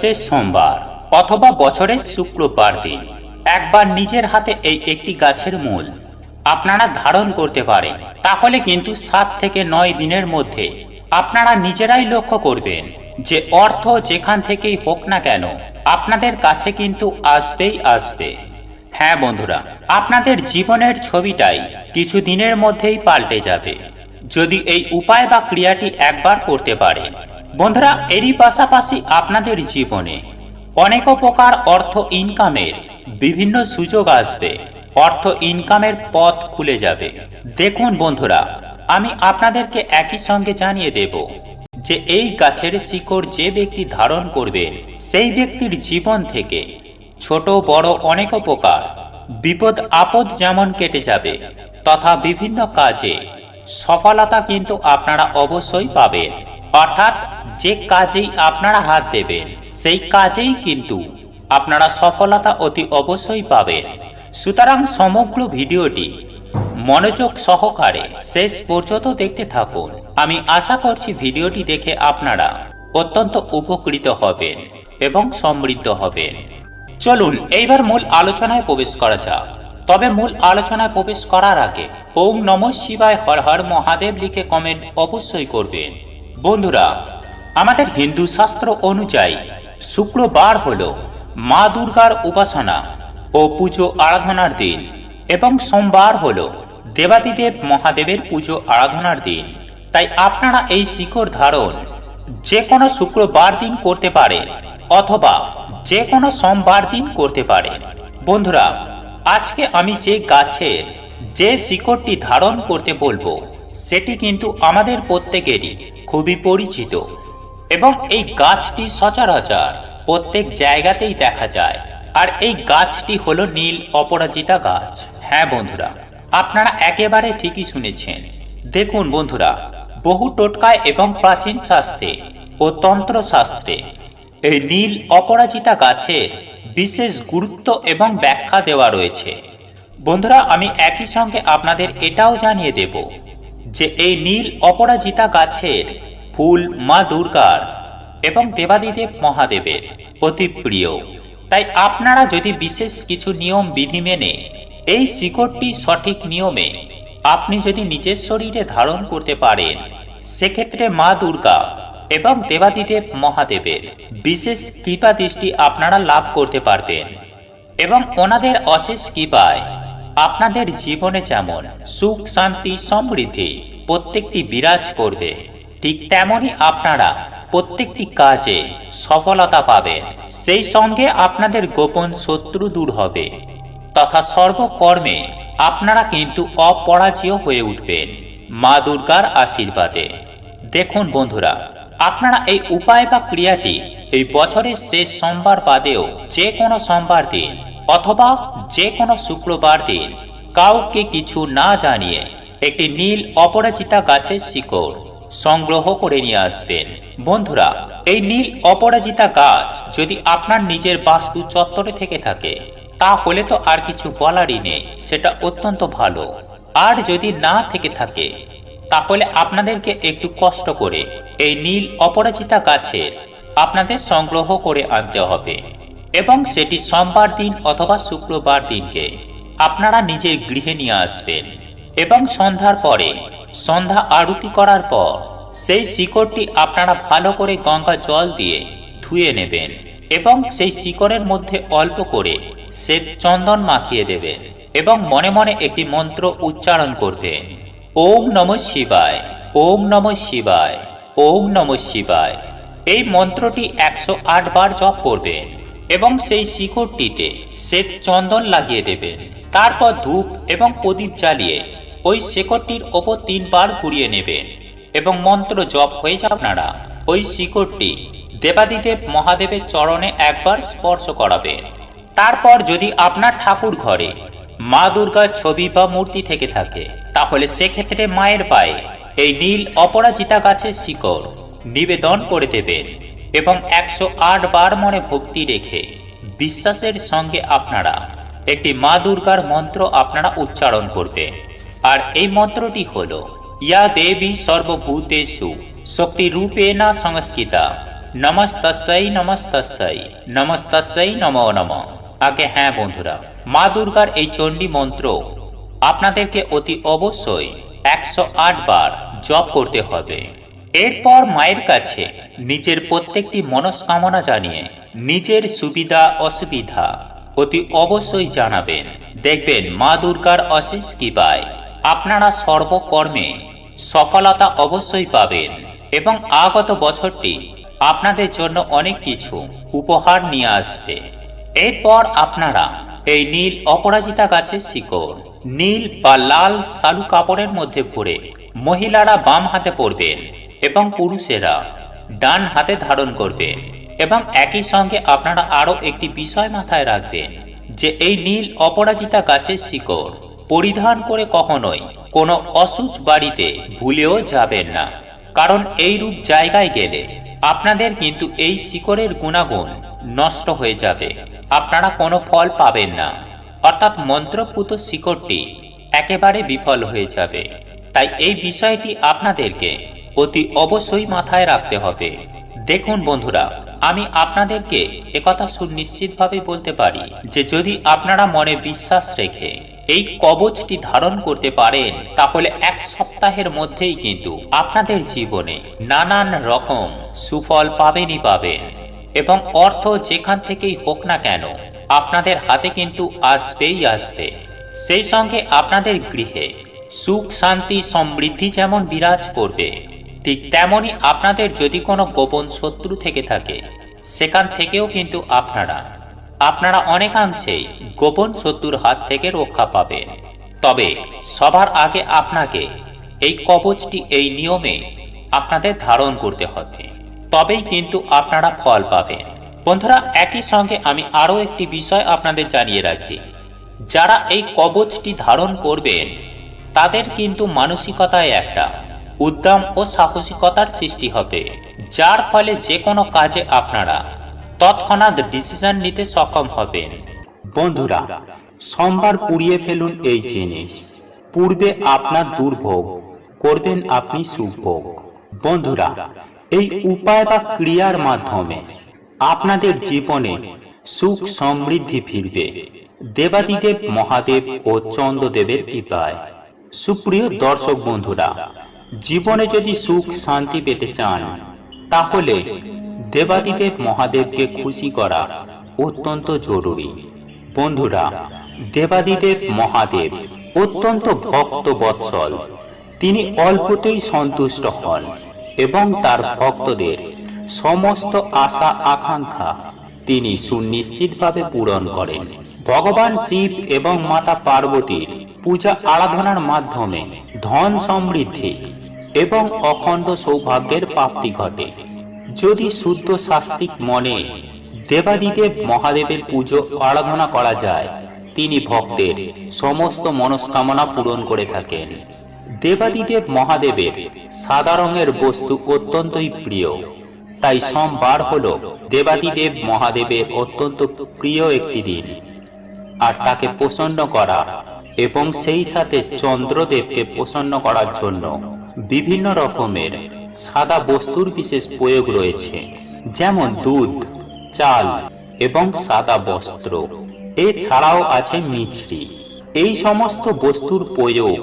শেষ সোমবার অথবা বছরের শুক্রবার দিন। একবার নিজের হাতে এই একটি গাছের মূল আপনারা ধারণ করতে পারেন। তাহলে কিন্তু সাত থেকে নয় দিনের মধ্যে আপনারা নিজেরাই লক্ষ্য করবেন যে অর্থ যেখান থেকেই হোক না কেন আপনাদের কাছে কিন্তু আসবেই আসবে। হ্যাঁ বন্ধুরা, আপনাদের জীবনের ছবিটাই কিছু দিনের মধ্যেই পাল্টে যাবে। যদি এই উপায় বা ক্রিয়াটি একবার করতে পারেন বন্ধুরা, এরই পাশাপাশি আপনাদের জীবনে অনেক প্রকার অর্থ ইনকামের বিভিন্ন সুযোগ আসবে। অর্থ ইনকামের পথ খুলে যাবে। দেখুন বন্ধুরা, আমি আপনাদেরকে একই সঙ্গে জানিয়ে দেব যে এই গাছের শিকড় যে ব্যক্তি ধারণ করবে সেই ব্যক্তির জীবন থেকে ছোট, বড় অনেক প্রকার বিপদ, আপদ যেমন কেটে যাবে, তথা বিভিন্ন কাজে সফলতা কিন্তু আপনারা অবশ্যই পাবেন। অর্থাৎ যে কাজেই আপনারা হাত দেবেন, সেই কাজেই কিন্তু আপনারা সফলতা অতি অবশ্যই পাবেন। সুতরাং সমগ্র ভিডিওটি মনোযোগ সহকারে শেষ পর্যন্ত দেখতে থাকুন। আমি আশা করছি ভিডিওটি দেখে আপনারা অত্যন্ত উপকৃত হবেন এবং সমৃদ্ধ হবেন। চলুন, এইবার মূল আলোচনায় প্রবেশ করা যাক। তবে মূল আলোচনায় প্রবেশ করার আগে ওম নম শিবায় হর হর মহাদেব লিখে কমেন্ট অবশ্যই করবেন। বন্ধুরা আমাদের হিন্দু শাস্ত্র অনুযায়ী শুক্রবার হল মা দুর্গার উপাসনা ও পুজো আরাধনার দিন এবং সোমবার হল দেবাদিদেব মহাদেবের পুজো আরাধনার দিন। তাই আপনারা এই শিকড় ধারণ যে কোনো শুক্রবার দিন করতে পারেন অথবা যে কোনো সোমবার দিন করতে পারেন। বন্ধুরা, আজকে আমি যে গাছের যে শিকড়টি ধারণ করতে বলব, সেটি কিন্তু আমাদের প্রত্যেকেরই খুবই পরিচিত। এবং এই গাছটি সচরাচর প্রত্যেক জায়গাতেই দেখা যায়। আর এই গাছটি হলো নীল অপরাজিতা গাছ। হ্যাঁ বন্ধুরা, আপনারা একেবারে ঠিকই শুনেছেন। দেখুন বন্ধুরা, বহু টোটকায় এবং প্রাচীন শাস্ত্রে ও তন্ত্র শাস্ত্রে এই নীল অপরাজিতা গাছের বিশেষ গুরুত্ব এবং ব্যাখ্যা দেওয়া রয়েছে। বন্ধুরা, আমি একই সঙ্গে আপনাদের এটাও জানিয়ে দেব যে এই নীল অপরাজিতা গাছের ফুল মা দুর্গার এবং দেবাদিদেব মহাদেবের, অতি প্রিয়। তাই আপনারা যদি বিশেষ কিছু নিয়ম বিধি মেনে এই শিকড়টি সঠিক নিয়মে আপনি যদি নিজের শরীরে ধারণ করতে পারেন, সেক্ষেত্রে মা দুর্গা এবং দেবাদিদেব মহাদেবের বিশেষ কৃপা দৃষ্টি আপনারা লাভ করতে পারবেন এবং ওনাদের অশেষ কৃপায় আপনাদের জীবনে যেমন সুখ, শান্তি, সমৃদ্ধি প্রত্যেকটি বিরাজ করবে। ঠিক তেমনই আপনারা প্রত্যেকটি কাজে সফলতা পাবেন। সেই সঙ্গে আপনাদের গোপন শত্রু দূর হবে। তথা সর্বকর্মে আপনারা কিন্তু অপরাজীয় হয়ে উঠবেন। মা দুর্গার আশীর্বাদে। দেখুন বন্ধুরা, আপনারা এই উপায় বা ক্রিয়াটি এই বছরের শেষ সোমবার বাদেও যে কোনো সোমবার দিন অথবা যে কোনো শুক্রবার দিন কাউকে কিছু না জানিয়ে একটি নীল অপরাজিতা গাছের শিকড় সংগ্রহ করে নিয়ে আসবেন। বন্ধুরা, এই নীল অপরাজিতা গাছ যদি আপনার নিজের বাস্তু চত্বরে থেকে থাকে, তাহলে তো আর কিছু বলারই নেই, সেটা অত্যন্ত ভালো। আর যদি না থেকে থাকে, তাহলে আপনাদেরকে একটু কষ্ট করে এই নীল অপরাজিতা গাছের আপনাদের সংগ্রহ করে আনতে হবে। এবং সেটি সোমবার দিন অথবা শুক্রবার দিনকে আপনারা নিজের গৃহে নিয়ে আসবেন। এবং সন্ধ্যার পরে সন্ধ্যা আরতি করার পর, সেই শিকড়টি আপনারা ভালো করে গঙ্গা জল দিয়ে ধুয়ে নেবেন এবং সেই শিকড়ের মধ্যে অল্প করে সে চন্দন মাখিয়ে দেবেন এবং মনে মনে একটি মন্ত্র উচ্চারণ করবেন। ওম নম শিবায়, ওম নম শিবায়, ওম নম শিবায়। এই মন্ত্রটি একশো আট বার জপ করবেন এবং সেই শিকড়টিতে শ্বেত চন্দন লাগিয়ে দেবেন। তারপর ধূপ এবং প্রদীপ জ্বালিয়ে ওই শিকড়টির ওপর তিনবার ঘুরিয়ে নেবেন এবং মন্ত্র জপ হয়ে যাবে আপনারা। ওই শিকড়টি দেবাদিদেব মহাদেবের চরণে একবার স্পর্শ করাবেন। তারপর যদি আপনার ঠাকুর ঘরে মা দুর্গার ছবি বা মূর্তি থেকে থাকে, তাহলে সেক্ষেত্রে মায়ের পায়ে এই নীল অপরাজিতা গাছের শিকড় নিবেদন করে দেবেন এবং একশো আট বার মনে ভক্তি রেখে বিশ্বাসের সঙ্গে আপনারা একটি মা দুর্গার মন্ত্র আপনারা উচ্চারণ করবেন। আর এই মন্ত্রটি হল, ইয়া দেবী সর্বভূতেষু শক্তি রূপে না সংস্কৃতা নমস্তস্যই নমস্তস্যই নমস্তস্যই নমো নম। আগে হ্যাঁ বন্ধুরা, মা দুর্গার এই চণ্ডী মন্ত্র আপনাদেরকে অতি অবশ্যই একশো আট বার জপ করতে হবে। এরপর মায়ের কাছে নিজের প্রত্যেকটি মনস্কামনা জানিয়ে নিজের সুবিধা, অসুবিধা অতি অবশ্যই জানাবেন। দেখবেন মা দুর্গার অশেষ কি কৃপায় আপনারা সর্বকর্মে সফলতা অবশ্যই পাবেন এবং আগত বছরটি আপনাদের জন্য অনেক কিছু উপহার নিয়ে আসবে। এরপর আপনারা এই নীল অপরাজিতা গাছের শিকড়, নীল বা লাল সালু কাপড়ের মধ্যে ভরে মহিলারা বাম হাতে পরবেন এবং পুরুষেরা ডান হাতে ধারণ করবেন এবং একই সঙ্গে আপনারা আরও একটি বিষয় মাথায় রাখবেন যে এই নীল অপরাজিতা গাছের শিকড় পরিধান করে কখনোই কোনো অসুচ বাড়িতে ভুলেও যাবেন না। কারণ এই রূপ জায়গায় গেলে আপনাদের কিন্তু এই শিকড়ের গুণাগুণ নষ্ট হয়ে যাবে। আপনারা কোনো ফল পাবেন না। অর্থাৎ মন্ত্রপুত শিকড়টি একেবারে বিফল হয়ে যাবে। তাই এই বিষয়টি আপনাদেরকে অতি অবশ্যই মাথায় রাখতে হবে। দেখুন বন্ধুরা, আমি আপনাদেরকে একথা সুনিশ্চিতভাবে বলতে পারি যে যদি আপনারা মনে বিশ্বাস রেখে এই কবচটি ধারণ করতে পারেন, তাহলে এক সপ্তাহের মধ্যেই কিন্তু আপনাদের জীবনে নানান রকম সুফল পাবেনই পাবেন। এবং অর্থ যেখান থেকেই হোক না কেন, আপনাদের হাতে কিন্তু আসবেই আসবে। সেই সঙ্গে আপনাদের গৃহে সুখ, শান্তি, সমৃদ্ধি যেমন বিরাজ করবে, ঠিক তেমনি আপনাদের যদি কোনো গোপন শত্রু থেকে থাকে, সেখান থেকেও কিন্তু আপনারা আপনারা অনেকাংশেই গোপন শত্রুর হাত থেকে রক্ষা পাবেন। তবে সবার আগে আপনাকে এই কবচটি, এই নিয়মে আপনাদের ধারণ করতে হবে। তবেই কিন্তু আপনারা ফল পাবেন। বন্ধুরা, একই সঙ্গে আমি আরও একটি বিষয় আপনাদের জানিয়ে রাখি। যারা এই কবচটি ধারণ করবেন, তাদের কিন্তু মানসিকতায় একটা উদ্যম ও সাহসিকতার সৃষ্টি হবে, যার ফলে যে কোনো কাজে আপনারা তৎক্ষণাৎ ডিসিশন নিতে সক্ষম হবেন। বন্ধুরা, সোমবার পুড়িয়ে ফেলুন এই জিনিস। পূর্বে আপনার দুর্ভোগ, করবেন আপনি সুভোগ বন্ধুরা, এই উপায় বা ক্রিয়ার মাধ্যমে আপনাদের জীবনে সুখ সমৃদ্ধি ফিরবে। দেবাদিদেব মহাদেব ও চন্দ্রদেবের কৃপায়। সুপ্রিয় দর্শক বন্ধুরা, জীবনে যদি সুখ শান্তি পেতে চান, তাহলে দেবাদিদেব মহাদেবকে খুশি করা অত্যন্ত জরুরি। বন্ধুরা, দেবাদিদেব মহাদেব অত্যন্ত ভক্ত বৎসল তিনি অল্পতেই সন্তুষ্ট হন এবং তার ভক্তদের সমস্ত আশা আকাঙ্ক্ষা তিনি সুনিশ্চিতভাবে পূরণ করেন। ভগবান শিব এবং মাতা পার্বতীর পূজা আরাধনার মাধ্যমে ধন সমৃদ্ধি এবং অখণ্ড সৌভাগ্যের প্রাপ্তি ঘটে। যদি শুদ্ধ শাস্তিক মনে দেবাদিদেব মহাদেবের পুজো আরাধনা করা যায়, তিনি ভক্তের সমস্ত মনস্কামনা পূরণ করে থাকেন। দেবাদিদেব মহাদেবের সাদা রঙের বস্তু অত্যন্তই প্রিয়। তাই সোমবার হল দেবাদিদেব মহাদেবের অত্যন্ত প্রিয় একটি দিন। আর তাকে প্রসন্ন করা এবং সেই সাথে চন্দ্রদেবকে প্রসন্ন করার জন্য বিভিন্ন রকমের সাদা বস্তুর বিশেষ প্রয়োগ রয়েছে, যেমন দুধ, চাল এবং সাদা বস্ত্র। এছাড়াও আছে মিছরি। এই সমস্ত বস্তুর প্রয়োগ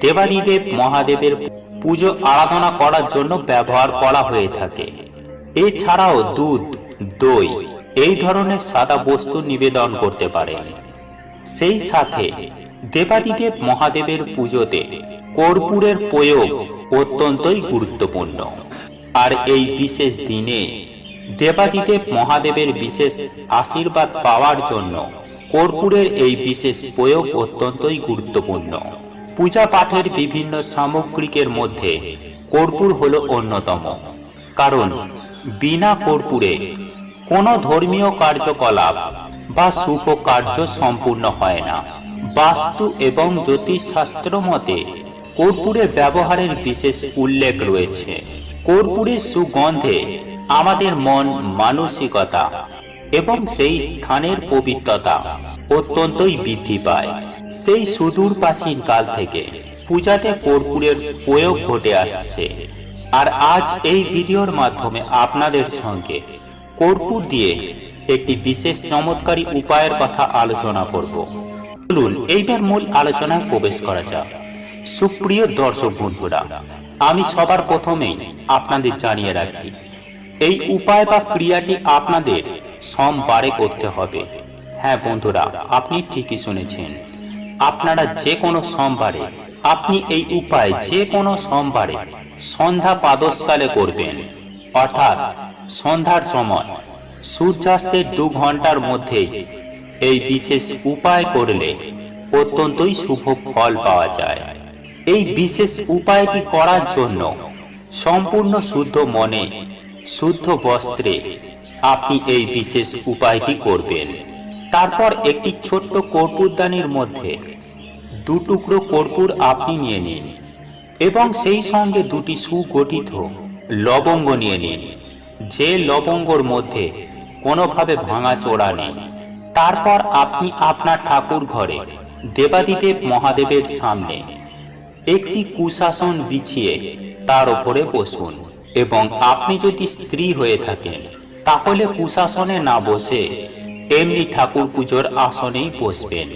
দেবাদিদেব মহাদেবের পুজো আরাধনা করার জন্য ব্যবহার করা হয়ে থাকে। এছাড়াও দুধ, দই এই ধরনের সাদা বস্তু নিবেদন করতে পারেন। সেই সাথে দেবাদিদেব মহাদেবের পুজোতে কর্পূরের প্রয়োগ অত্যন্তই গুরুত্বপূর্ণ। আর এই বিশেষ দিনে দেবাদিদেব মহাদেবের বিশেষ আশীর্বাদ পাওয়ার জন্য কর্পূরের এই বিশেষ প্রয়োগ অত্যন্তই গুরুত্বপূর্ণ। পূজা পাঠের বিভিন্ন সামগ্রিকের মধ্যে কর্পূর হল অন্যতম। কারণ বিনা কর্পূরে কোনো ধর্মীয় কার্যকলাপ বা শুভ কার্য সম্পূর্ণ হয় না। বাস্তু এবং জ্যোতিষশাস্ত্র মতে কর্পূরের ব্যবহারের বিশেষ উল্লেখ রয়েছে। কর্পূরের সুগন্ধে আমাদের মন মানসিকতা এবং সেই স্থানের পবিত্রতা অত্যন্তই বৃদ্ধি পায়। সেই সুদূর প্রাচীন কাল থেকে পূজাতে কর্পূরের প্রয়োগ ঘটে আসছে। আর আজ এই ভিডিওর মাধ্যমে আপনাদের সঙ্গে কর্পূর দিয়ে একটি বিশেষ চমৎকারী উপায়ের কথা আলোচনা করব। চলুন, এইবার মূল আলোচনায় প্রবেশ করা যাক। সুপ্রিয় দর্শক বন্ধুরা, আমি সবার প্রথমেই আপনাদের জানিয়ে রাখি, এই উপায় বা ক্রিয়াটি আপনাদের সোমবারে করতে হবে। হ্যাঁ বন্ধুরা, আপনি ঠিকই শুনেছেন। আপনারা যে কোনো সোমবারে, আপনি এই উপায় যে কোনো সোমবারে সন্ধ্যা পাদসকালে করবেন। অর্থাৎ সন্ধ্যার সময় সূর্যাস্তের দু ঘণ্টার মধ্যে এই বিশেষ উপায় করলে অত্যন্তই শুভ ফল পাওয়া যায়। এই বিশেষ উপায়টি করার জন্য সম্পূর্ণ শুদ্ধ মনে, শুদ্ধ বস্ত্রে আপনি এই বিশেষ উপায়টি করবেন। তারপর একটি ছোট্ট কর্পূরদানির মধ্যে দু টুকরো কর্পূর আপনি নিয়ে নিন এবং সেই সঙ্গে দুটি সুগঠিত লবঙ্গ নিয়ে নিন। যে লবঙ্গর মধ্যে কোনোভাবে ভাঙা চোরা নেই, তারপর আপনি আপনার ঠাকুর ঘরে দেবাদিদেব মহাদেবের সামনে একটি কুশাসন বিছিয়ে তার উপরে বসুন এবং আপনি যদি স্ত্রী হয়ে থাকেন, তাহলে কুশাসনে না বসে এমনি ঠাকুর পুজোর আসনেই বসবেন।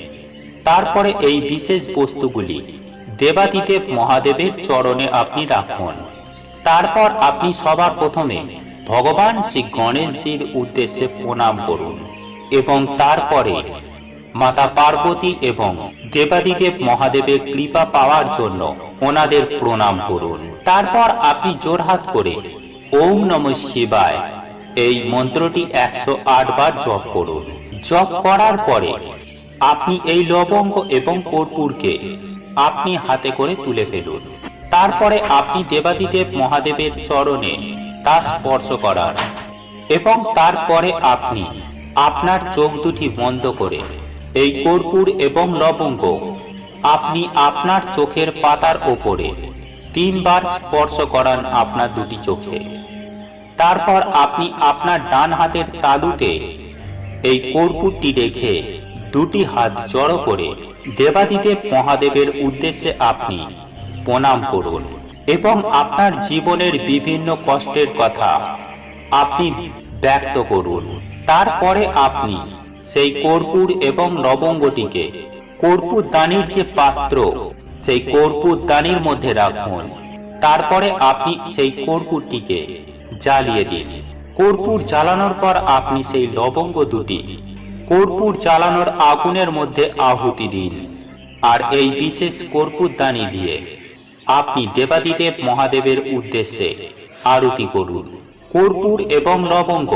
তারপরে এই বিশেষ বস্তুগুলি দেবাদিদেব মহাদেবের চরণে আপনি রাখুন। তারপর আপনি সবার প্রথমে ভগবান শ্রী গণেশজির উদ্দেশ্যে প্রণাম করুন এবং তারপরে মাতা পার্বতী এবং দেবাদিদেব মহাদেবের কৃপা পাওয়ার জন্য ওনাদের প্রণাম করুন। তারপর আপনি জোরহাত করে ওম নম শিবায় এই মন্ত্রটি একশো আট বার জপ করুন। জপ করার পরে আপনি এই লবঙ্গ এবং কর্পূরকে আপনি হাতে করে তুলে ফেলুন। তারপরে আপনি দেবাদিদেব মহাদেবের চরণে তা স্পর্শ করার এবং তারপরে আপনি আপনার চোখ দুটি বন্ধ করে এই কর্পূর এবং লবঙ্গ আপনি আপনার চোখের পাতার ওপরে তিনবার স্পর্শ করান আপনার দুটি চোখে। তারপর আপনি আপনার ডান হাতের তালুতে এই কর্পূরটি রেখে দুটি হাত জড়ো করে দেবাদিদেব মহাদেবের উদ্দেশ্যে আপনি প্রণাম করুন এবং আপনার জীবনের বিভিন্ন কষ্টের কথা আপনি ব্যক্ত করুন। তারপরে আপনি সেই কর্পূর এবং লবঙ্গটিকে কর্পূর দানির যে পাত্র, সেই কর্পূর দানির মধ্যে রাখুন। তারপরে আপনি সেই কর্পূরটিকে জ্বালিয়ে দিন। কর্পূর জ্বালানোর পর আপনি সেই লবঙ্গ দুটি কর্পূর জ্বালানোর আগুনের মধ্যে আহুতি দিন। আর এই বিশেষ কর্পূর দানি দিয়ে আপনি দেবাদিদেব মহাদেবের উদ্দেশ্যে আরতি করুন। কর্পূর এবং লবঙ্গ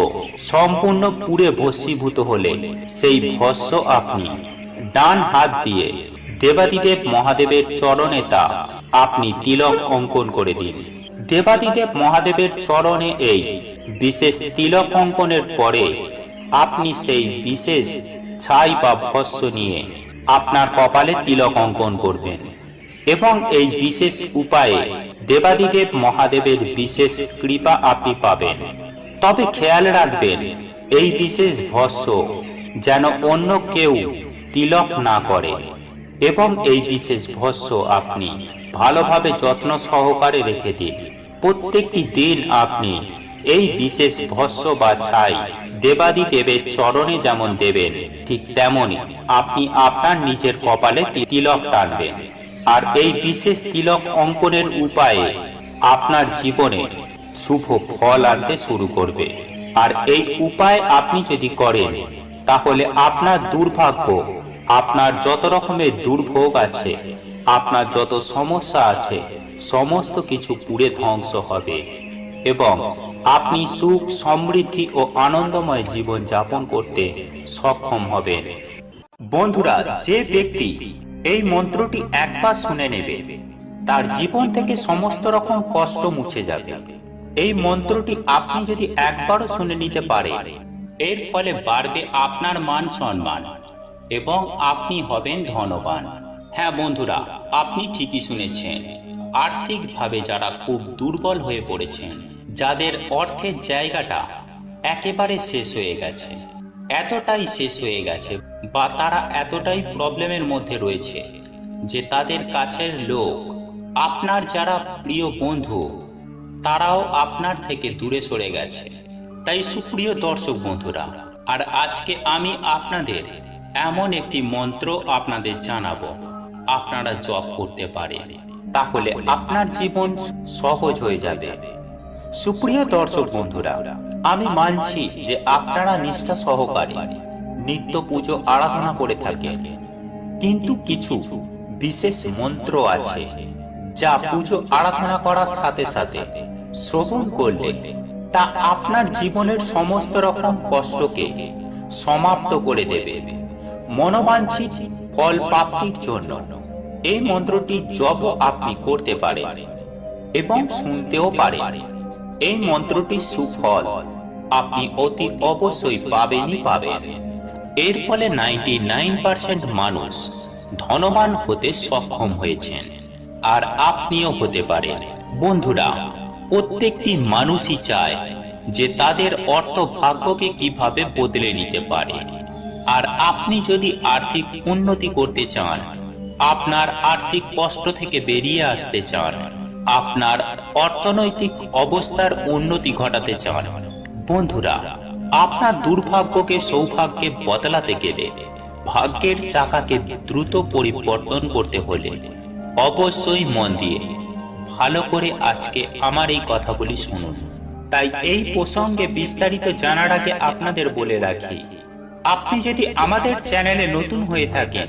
সম্পূর্ণ পুড়ে ভস্মীভূত হলে সেই ভস্য আপনি ডান হাত দিয়ে দেবাদিদেব মহাদেবের চরণে তা আপনি তিলক অঙ্কন করে দিন। দেবাদিদেব মহাদেবের চরণে এই বিশেষ তিলক অঙ্কনের পরে আপনি সেই বিশেষ ছাই বা ভস্য নিয়ে আপনার কপালে তিলক অঙ্কন করবেন এবং এই বিশেষ উপায়ে দেবাদিদেব মহাদেবের বিশেষ কৃপা আপনি পাবেন। তবে খেয়াল রাখবেন, এই বিশেষ ভস্য যেন অন্য কেউ তিলক না করে এবং এই বিশেষ ভস্য আপনি ভালোভাবে যত্ন সহকারে রেখে দিন। প্রত্যেকটি দিন আপনি এই বিশেষ ভস্য বা ছাই দেবাদি দেবের চরণে যেমন দেবেন, ঠিক তেমনই আপনি আপনার নিজের কপালে তিলক টানবেন। আর এই বিশেষ তিলক অঙ্কনের উপায়ে আপনার জীবনে শুভ ফল আনতে শুরু করবে। আর এই উপায় আপনি যদি করেন, তাহলে আপনার দুর্ভাগ্য, আপনার যত রকমের দুর্ভোগ আছে, আপনার যত সমস্যা আছে, সমস্ত কিছু পুড়ে ধ্বংস হবে এবং আপনি সুখ, সমৃদ্ধি ও আনন্দময় জীবন যাপন করতে সক্ষম হবেন। বন্ধুরা, যে ব্যক্তি এই মন্ত্রটি একবার শুনে নেবে। তার জীবন থেকে সমস্ত রকম কষ্ট মুছে যাবে। এই মন্ত্রটি আপনি যদি একবারও শুনে নিতে পারেন এর ফলে বাড়বে আপনার মান সম্মান এবং আপনি হবেন ধনবান। হ্যাঁ বন্ধুরা, আপনি ঠিকই শুনেছেন। আর্থিকভাবে যারা খুব দুর্বল হয়ে পড়েছেন, যাদের অর্থের জায়গাটা একেবারে শেষ হয়ে গেছে এতটাই শেষ হয়ে গেছে বা তারা এতটাই প্রবলেমের মধ্যে রয়েছে যে তাদের কাছের লোক, আপনার যারা প্রিয় বন্ধু, তারাও আপনার থেকে দূরে সরে গেছে। তাই সুপ্রিয় দর্শক বন্ধুরা, আর আজকে আমি আপনাদের এমন একটি মন্ত্র আপনাদের জানাব। আপনারা জপ করতে পারেন, তাহলে আপনার জীবন সহজ হয়ে যাবে। সুপ্রিয় দর্শক বন্ধুরা আমি মানছি যে আপনারা নিষ্ঠা সহকারে নিত্য পুজো আরাধনা করে থাকেন। কিন্তু কিছু বিশেষ মন্ত্র আছে যা পুজো আরাধনা করার সাথে সাথে শ্রবণ করলে তা আপনার জীবনের সমস্ত রকম কষ্টকে সমাপ্ত করে দেবে। মনোবাঞ্ছিত ফল প্রাপ্তির জন্য এই মন্ত্রটি জপ আপনি করতে পারেন এবং শুনতেও পারেন। এই মন্ত্রটির সুফল। আপনি অতি অবশ্যই পাবেনই পাবেন। এর ফলে নাইনটি মানুষ ধনবান হতে সক্ষম হয়েছেন। আর আপনিও হতে পারেন। বন্ধুরা, প্রত্যেকটি মানুষই চায় যে তাদের অর্থ ভাগ্যকে কীভাবে বদলে নিতে পারে। আর আপনি যদি আর্থিক উন্নতি করতে চান, আপনার আর্থিক কষ্ট থেকে বেরিয়ে আসতে চান আপনার অর্থনৈতিক অবস্থার উন্নতি ঘটাতে চান। বন্ধুরা, আপনার দুর্ভাগ্যকে, সৌভাগ্যে বদলাতে গেলে, ভাগ্যের চাকাকে দ্রুত পরিবর্তন করতে হলে অবশ্যই মন দিয়ে ভালো করে আজকে আমার এই কথাগুলি শুনুন। তাই এই প্রসঙ্গে বিস্তারিত জানার আগে আপনাদের বলে রাখি, আপনি যদি আমাদের চ্যানেলে নতুন হয়ে থাকেন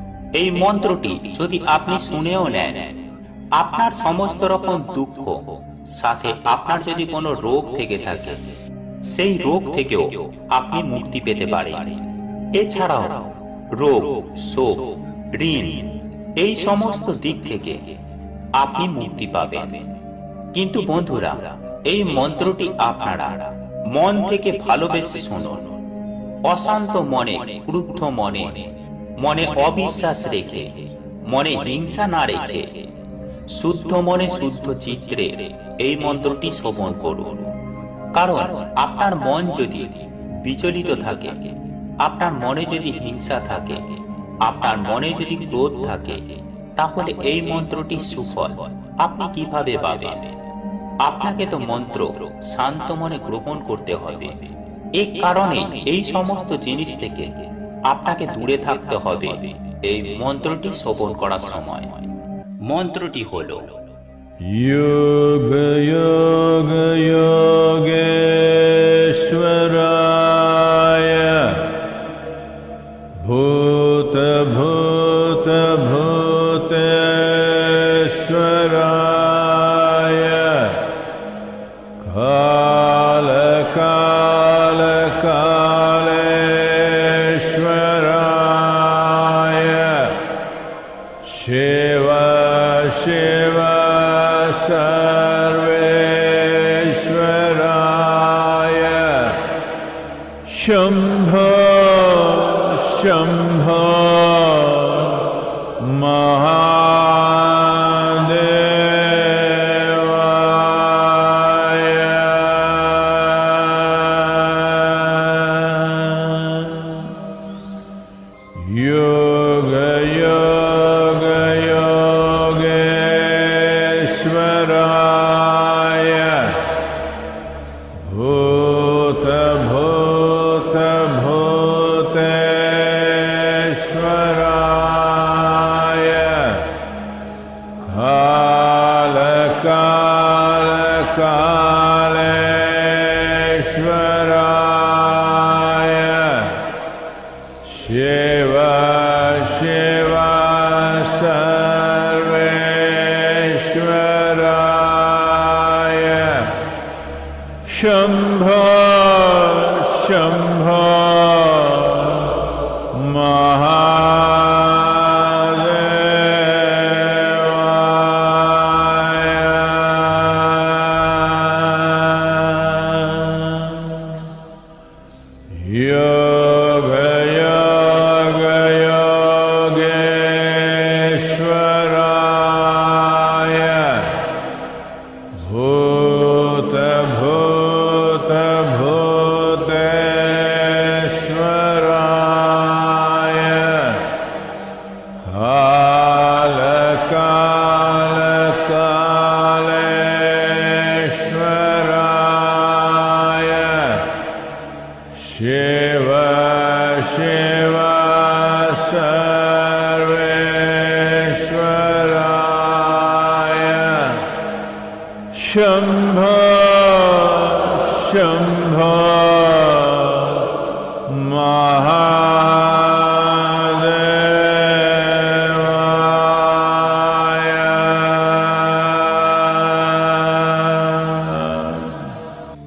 এই মন্ত্রটি যদি আপনি শুনেও নেন, আপনার সমস্ত রকম দুঃখ, সাথে আপনার যদি কোনো রোগ থেকে থাকে, সেই রোগ থেকেও আপনি মুক্তি পেতে পারেন। এছাড়াও রোগ, শোক, ঋণ, এই সমস্ত দিক থেকে আপনি মুক্তি পাবেন। কিন্তু বন্ধুরা, এই মন্ত্রটি আপনারা মন থেকে ভালোবেসে শুনুন। অশান্ত মনে, ক্রুদ্ধ মনে মনে অবিশ্বাস রেখে, মনে হিংসা না রেখে, শুদ্ধ মনে শুদ্ধ চিত্রে এই মন্ত্রটি শ্রবণ করুন। কারণ আপনার মন যদি বিচলিত থাকে, আপনার মনে যদি হিংসা থাকে, আপনার মনে যদি ক্রোধ থাকে, তাহলে এই মন্ত্রটি সুফল। আপনি কীভাবে পাবেন? আপনাকে তো মন্ত্র শান্ত মনে গ্রহণ করতে হবে। এই কারণে এই সমস্ত জিনিস থেকে আপনাকে দূরে থাকতে হবে। এই মন্ত্রটি শোপন করার সময়। মন্ত্রটি হল Yogeshwaraya Bhuta Shambha Shambha